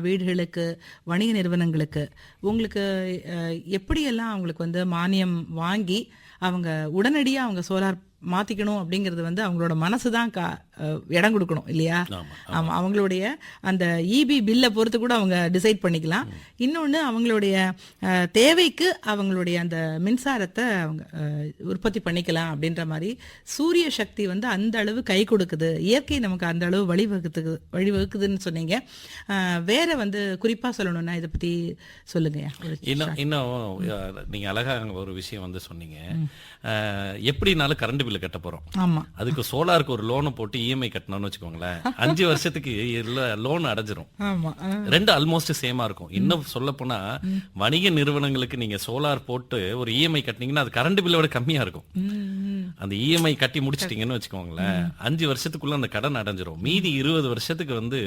வீடுகளுக்கு வணிக நிறுவனங்களுக்கு உங்களுக்கு எப்படியெல்லாம் அவங்களுக்கு வந்து மானியம் வாங்கி அவங்க உடனடியாக அவங்க சோலார் மாத்திக்கணும் அப்படிங்கிறது வந்து அவங்களோட மனசு தான் கா இடம் கொடுக்கணும் இல்லையா? ஆமா ஆமா. அவங்களுடைய அந்த இபி பில்லை பொறுத்து கூட அவங்க டிசைட் பண்ணிக்கலாம். இன்னொன்று அவங்களுடைய தேவைக்கு அவங்களுடைய அந்த மின்சாரத்தை அவங்க உற்பத்தி பண்ணிக்கலாம் அப்படின்ற மாதிரி சூரிய சக்தி வந்து அந்த அளவு கை கொடுக்குது. இயற்கை நமக்கு அந்த அளவு வழிவகுத்துக்கு வழிவகுக்குதுன்னு சொன்னீங்க. வேற வந்து குறிப்பா சொல்லணும்னா இதை பத்தி சொல்லுங்கய்யா ஒரு இன்னும் இன்னும் அஹ், நீங்க அழகா அங்க ஒரு விஷயம் வந்து சொன்னீங்க. எப்படினாலும் கரண்ட் பில்லு கட்ட போறோம். ஆமா. அதுக்கு சோலாருக்கு ஒரு லோனை போட்டு இஎம்ஐ கட்டணும்னு வச்சுக்கோங்களேன். அஞ்சு வருஷத்துக்கு லோன் அடைஞ்சிரும். ரெண்டு ஆல்மோஸ்ட் சேமா இருக்கும். இன்னும் சொல்ல போனா வணிக நிறுவனங்களுக்கு நீங்க சோலார் போட்டு ஒரு இஎம்ஐ கட்டினீங்கன்னா அது கரண்ட் பில்லோட கம்மியா இருக்கும். அந்த இஎம்ஐ கட்டி முடிச்சிட்டீங்கன்னு வச்சுக்கோங்களேன். அஞ்சு வருஷத்துக்குள்ள அந்த கடன் அடைஞ்சிரும். மீதி இருபது வருஷத்துக்கு வந்து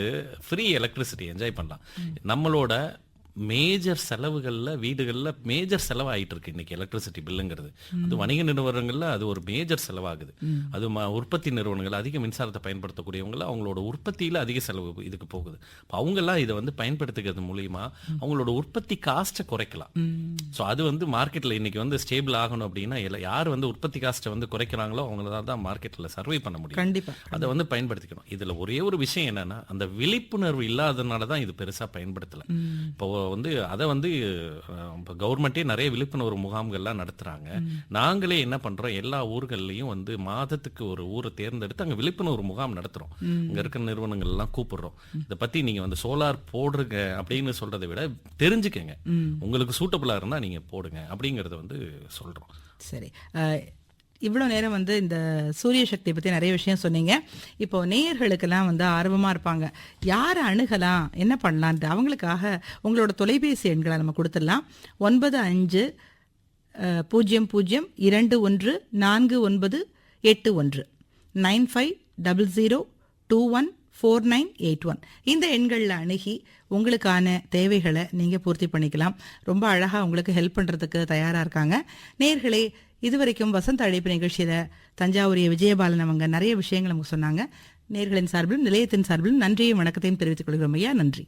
ஃப்ரீ எலக்ட்ரிசிட்டி என்ஜாய் பண்ணலாம். நம்மளோட மேஜர் செலவுகள்ல வீடுகள்ல மேஜர் செலவாயிட்டு இருக்கு இன்னைக்கு எலக்ட்ரிசிட்டி பில்லுங்கிறது அது வணிக நிறுவனங்கள்ல அது ஒரு மேஜர் செலவாகுது. அது ம- உற்பத்தி நிறுவனங்கள் அதிக மின்சாரத்தை பயன்படுத்தக்கூடியவங்க அவங்களோட உற்பத்தியில அதிக செலவு இதுக்கு போகுது. அப்ப அவங்க எல்லாம் இதை வந்து பயன்படுத்திக்கிறது மூலியமா அவங்களோட உற்பத்தி காஸ்ட்டை குறைக்கலாம். ஸோ அது வந்து மார்க்கெட்ல இன்னைக்கு வந்து ஸ்டேபிள் ஆகணும் அப்படின்னா யார் வந்து உற்பத்தி காஸ்ட்டை வந்து குறைக்கிறாங்களோ அவங்கள தான் மார்க்கெட்ல சர்வே பண்ண முடியும். கண்டிப்பா. அதை வந்து பயன்படுத்திக்கணும். இதுல ஒரே ஒரு விஷயம் என்னன்னா அந்த விழிப்புணர்வு இல்லாதனால தான் இது பெருசா பயன்படுத்தல. இப்போ வந்து அதை வந்து இப்போ கவர்மெண்ட்டே நிறைய விழிப்புணர்வு முகாம்கள்லாம் நடத்துறாங்க. நாங்களே என்ன பண்றோம் எல்லா ஊர்கள்லயும் வந்து மாதத்துக்கு ஒரு ஊரை தேர்ந்தெடுத்து அங்க விழிப்புணர்வு முகாம் நடத்துறோம். இங்க இருக்கிற நிறுவனங்கள் எல்லாம் கூப்பிடுறோம் இதை பத்தி நீங்க வந்து சோலார் போடுங்க அப்படின்னு சொல்றதை விட தெரிஞ்சுக்கங்க. உங்களுக்கு சூட்டபிளா இருந்தா நீங்க போடுங்க அப்படிங்கறத வந்து சொல்றோம். சரி. இவ்வளோ நேரம் வந்து இந்த சூரிய சக்தியை பற்றி நிறைய விஷயம் சொன்னீங்க. இப்போ நேயர்களுக்கெல்லாம் வந்து ஆர்வமாக இருப்பாங்க. யாரை அணுகலாம்? என்ன பண்ணலான்ட்டு அவங்களுக்காக உங்களோட தொலைபேசி எண்களை நம்ம கொடுத்துடலாம். ஒன்பது அஞ்சு பூஜ்ஜியம் பூஜ்ஜியம் இரண்டு ஒன்று நான்கு ஒன்பது எட்டு ஒன்று. Nine five double zero two one four nine eight one. இந்த எண்களில் அணுகி உங்களுக்கான தேவைகளை நீங்கள் பூர்த்தி பண்ணிக்கலாம். ரொம்ப அழகாக உங்களுக்கு ஹெல்ப் பண்ணுறதுக்கு தயாராக இருக்காங்க. நேர்களே இதுவரைக்கும் வசந்த அழைப்பு நிகழ்ச்சியில் தஞ்சாவூரிய விஜயபாலன் அவங்க நிறைய விஷயங்கள் நமக்கு சொன்னாங்க. நேர்களின் சார்பிலும் நிலையத்தின் சார்பிலும் நன்றியும் வணக்கத்தையும் தெரிவித்துக் கொள்கிறோம் ஐயா. நன்றி.